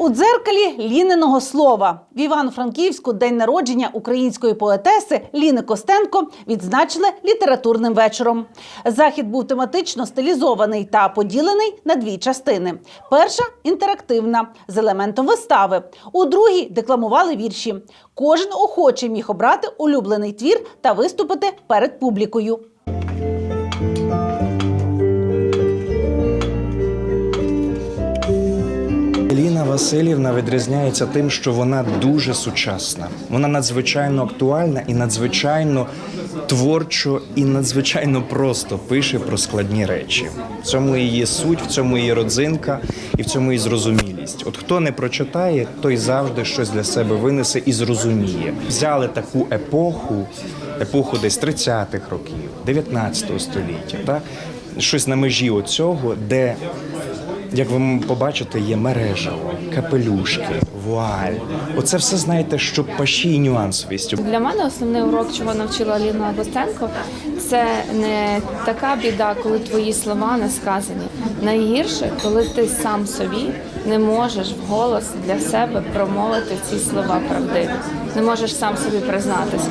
У дзеркалі ліненого слова в Івано-Франківську день народження української поетеси Ліни Костенко відзначили літературним вечором. Захід був тематично стилізований та поділений на дві частини. Перша інтерактивна з елементом вистави. У другій декламували вірші. Кожен охочий міг обрати улюблений твір та виступити перед публікою. Васильівна відрізняється тим, що вона дуже сучасна. Вона надзвичайно актуальна і надзвичайно творчо і надзвичайно просто пише про складні речі. В цьому її суть, в цьому її родзинка і в цьому її зрозумілість. От хто не прочитає, той завжди щось для себе винесе і зрозуміє. Взяли таку епоху, епоху десь 30-х років, 19 століття, так? щось на межі оцього, де як ви побачите, є мережево, капелюшки, вуаль. Оце все знаєте, що паші і нюансовістю. Для мене основний урок, чого навчила Ліна Гостенко, це не така біда, коли твої слова не сказані. Найгірше, коли ти сам собі не можеш вголос для себе промовити ці слова правдиві, не можеш сам собі признатися.